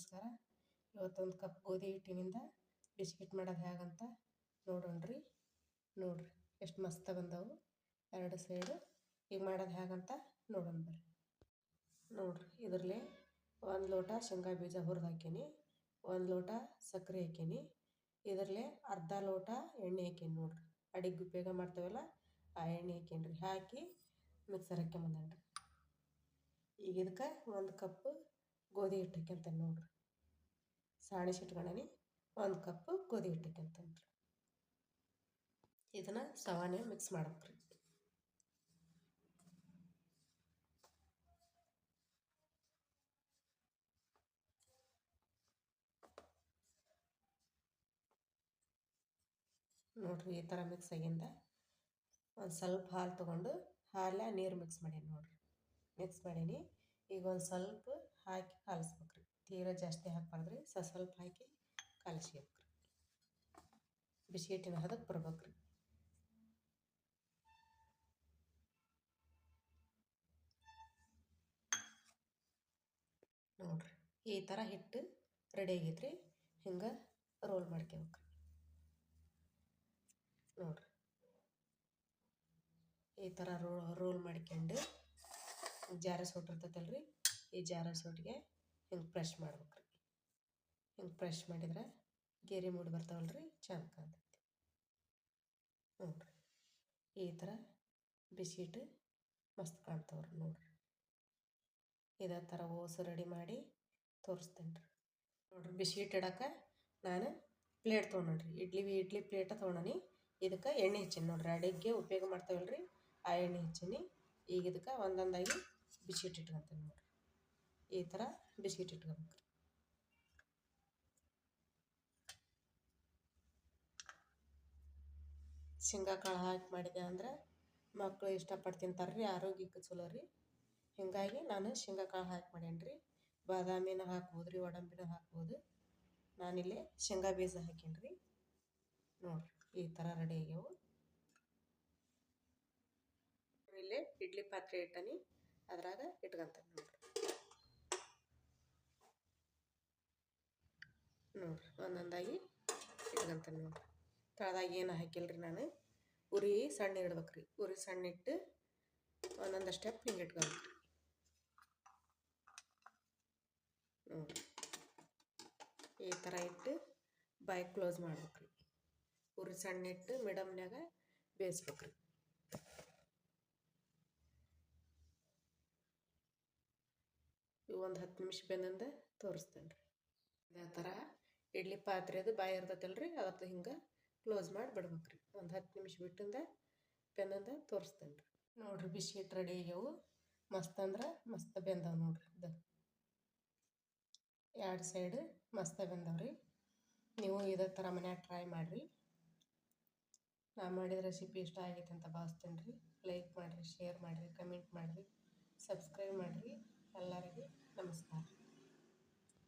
ನಮಸ್ಕಾರ. ಇವತ್ತೊಂದು ಕಪ್ ಗೋಧಿ ಹಿಟ್ಟಿನಿಂದ ಬಿಸ್ಕಿಟ್ ಮಾಡೋದು ಹೇಗಂತ ನೋಡೋಣ್ರಿ. ನೋಡ್ರಿ, ಎಷ್ಟು ಮಸ್ತ ಬಂದವು. ಎರಡು ಸೈಡು ಈಗ ಮಾಡೋದು ಹೇಗಂತ ನೋಡೋಣ ಬರ್ರಿ. ನೋಡ್ರಿ, ಇದರಲ್ಲಿ ಒಂದು ಲೋಟ ಶೇಂಗಾ ಬೀಜ ಹುರಿದು ಹಾಕೀನಿ, ಒಂದು ಲೋಟ ಸಕ್ಕರೆ ಹಾಕೀನಿ, ಇದರಲ್ಲಿ ಅರ್ಧ ಲೋಟ ಎಣ್ಣೆ ಹಾಕೀನಿ ನೋಡ್ರಿ. ಅಡಿಗೆ ಉಪಯೋಗ ಮಾಡ್ತೇವಲ್ಲ, ಆ ಎಣ್ಣೆ ಹಾಕೀನಿ ಹಾಕಿ ಮಿಕ್ಸರ್ ಹಾಕ್ಯಂಬಂದನ್ರಿ. ಈಗ ಇದಕ್ಕೆ ಒಂದು ಕಪ್ ಗೋಧಿ ಹಿಟ್ಟು ಅಂತ ನೋಡ್ರಿ. ಸಾಣಿ ಇಟ್ಕೊಂಡೀನಿ ಒಂದು ಕಪ್ ಗೋಧಿ ಹಿಟ್ಟು ಅಂತ ಇದನ್ನು ಸವಾನೆ ಮಿಕ್ಸ್ ಮಾಡ್ಬೇಕ್ರಿ. ನೋಡ್ರಿ ಈ ಥರ ಮಿಕ್ಸ್ ಆಗಿಂದ ಒಂದು ಸ್ವಲ್ಪ ಹಾಲು ತೊಗೊಂಡು ಹಾಲ ನೀರು ಮಿಕ್ಸ್ ಮಾಡೀನಿ ನೋಡ್ರಿ. ಮಿಕ್ಸ್ ಮಾಡೀನಿ. ಈಗ ಒಂದು ಸ್ವಲ್ಪ ಹಾಕಿ ಕಲಿಸ್ಬೇಕ್ರಿ. ತೀರ ಜಾಸ್ತಿ ಹಾಕ್ಬಾರ್ದ್ರಿ. ಸ ಸ್ವಲ್ಪ ಹಾಕಿ ಕಲಿಸ್ಬೇಕ್ರಿ ಬಿಸಿ ಹಿಟ್ಟಿನ ಹದಕ್ಕೆ ಬರ್ಬೇಕ್ರಿ. ನೋಡ್ರಿ, ಈ ಥರ ಹಿಟ್ಟು ರೆಡಿ ಆಗೈತ್ರಿ. ಹಿಂಗೆ ರೋಲ್ ಮಾಡ್ಕೋಬೇಕ್ರಿ ನೋಡ್ರಿ, ಈ ಥರ ರೋ ರೋಲ್ ಮಾಡ್ಕೊಂಡು ಜಾರ ಸೋಟ್ ಇರ್ತೈತಲ್ರಿ, ಈ ಜಾರ ಹೊಟ್ಟಿಗೆ ಹಿಂಗೆ ಪ್ರೆಶ್ ಮಾಡ್ಬೇಕ್ರಿ. ಹಿಂಗೆ ಪ್ರೆಶ್ ಮಾಡಿದ್ರೆ ಗೇರಿ ಮೂಡಿ ಬರ್ತಾವಲ್ರಿ ಚೆಂದ ಕಾಣ್ತೈತಿ ನೋಡ್ರಿ ಈ ಥರ ಬಿಸಿಟ್ಟು ಮಸ್ತ್ ಕಾಣ್ತಾವ್ರಿ ನೋಡ್ರಿ. ಇದೇ ಥರ ಓಸು ರೆಡಿ ಮಾಡಿ ತೋರಿಸ್ತೀನಿ ರೀ. ನೋಡ್ರಿ ಬಿಸಿಟ್ಟು ಇಡಕ್ಕೆ ನಾನು ಪ್ಲೇಟ್ ತೊಗೊಂಡ್ರಿ ಇಡ್ಲಿ ಇಡ್ಲಿ ಪ್ಲೇಟ ತೊಗೊಂಡಿ ಇದಕ್ಕೆ ಎಣ್ಣೆ ಹಚ್ಚೀನಿ ನೋಡ್ರಿ. ಅಡುಗೆ ಉಪಯೋಗ ಮಾಡ್ತೇವಲ್ರಿ, ಆ ಎಣ್ಣೆ ಹಚ್ಚೀನಿ. ಈಗ ಇದಕ್ಕೆ ಒಂದೊಂದಾಗಿ ಬಿಸಿಟ್ಟು ಇಟ್ಕೊತೀನಿ ನೋಡಿರಿ. ಈ ಥರ ಬಿಸ್ಕಿಟ್ ಇಟ್ಕೊಬೇಕು. ಶೇಂಗಾ ಕಾಳು ಹಾಕಿ ಮಾಡಿದೆ ಅಂದರೆ ಮಕ್ಕಳು ಇಷ್ಟಪಟ್ಟು ತಿಂತಾರೆ ರೀ ಆರೋಗ್ಯಕ್ಕೆ ಚಲೋ ರೀ. ಹೀಗಾಗಿ ನಾನು ಶೇಂಗಾ ಕಾಳು ಹಾಕಿ ಮಾಡೇನಿ ರೀ ಬಾದಾಮಿನ ಹಾಕ್ಬೋದು ರೀ ಒಡಂಬಿನ ಹಾಕ್ಬೋದು. ನಾನಿಲ್ಲಿ ಶೇಂಗಾ ಬೀಜ ಹಾಕೀನಿ ರೀ ನೋಡಿರಿ, ಈ ಥರ ರೆಡಿ ಆಗ್ಯಾವು. ಇಲ್ಲಿ ಇಡ್ಲಿ ಪಾತ್ರೆ ಇಟ್ಟನಿ. ಅದ್ರಾಗ ಇಟ್ಕೊಂತಾನೆ ನೋಡ್ರಿ. ನೋಡ್ರಿ, ಒಂದೊಂದಾಗಿ ಇಟ್ಕೊಂತಾನೆ ನೋಡ್ರಿ. ತಳದಾಗ ಏನು ಹಾಕಿಲ್ರಿ ನಾನು? ಉರಿ ಸಣ್ಣ ಇಡ್ಬೇಕ್ರಿ. ಉರಿ ಸಣ್ಣ ಇಟ್ಟು ಒಂದೊಂದು ಸ್ಟೆಪ್ ಹಿಂಗೆ ಇಟ್ಕೊಬೇಕ್ರಿ ನೋಡ್ರಿ, ಈ ಥರ ಇಟ್ಟು ಬಾಯಿ ಕ್ಲೋಸ್ ಮಾಡ್ಬೇಕ್ರಿ. ಉರಿ ಸಣ್ಣ ಇಟ್ಟು ಮಿಡಮ್ನ್ಯಾಗ ಬೇಯಿಸ್ಬೇಕ್ರಿ. ಒಂದು ಹತ್ತು ನಿಮಿಷ ಬೆಂದಿಂದ ತೋರಿಸ್ತೇನೆ ರೀ. ಇದೇ ಥರ ಇಡ್ಲಿ ಪಾತ್ರೆ ಅದು ಬಾಯಿ ಇರ್ತೈತಲ್ಲ ರೀ ಅದಕ್ಕೆ ಹಿಂಗೆ ಕ್ಲೋಸ್ ಮಾಡಿ ಬಿಡ್ಬೇಕು ರೀ ಒಂದು ಹತ್ತು ನಿಮಿಷ ಬಿಟ್ಟಿಂದ ಬೆಂದಂದ ತೋರಿಸ್ತೇನೆ ರೀ. ನೋಡಿರಿ ಬಿಸಿ ಹಿಟ್ಟು ರೆಡಿ ಆಗ್ಯಾವು. ಮಸ್ತ್ ಅಂದ್ರೆ ಮಸ್ತ್ ಬೆಂದವು ನೋಡ್ರಿ ಇದು. ಎರಡು ಸೈಡ್ ಮಸ್ತ್ ರೀ. ನೀವು ಇದೇ ಥರ ಮನ್ಯಾಗ ಟ್ರೈ ಮಾಡಿರಿ. ನಾ ಮಾಡಿದ ರೆಸಿಪಿ ಇಷ್ಟ ಆಗೈತೆ ಅಂತ ಭಾವಿಸ್ತೇನೆ ರೀ ಲೈಕ್ ಮಾಡಿರಿ ಶೇರ್ ಮಾಡಿರಿ ಕಮೆಂಟ್ ಮಾಡಿರಿ ಸಬ್ಸ್ಕ್ರೈಬ್ ಮಾಡಿರಿ. ಎಲ್ಲರಿಗೂ ನಮಸ್ಕಾರ.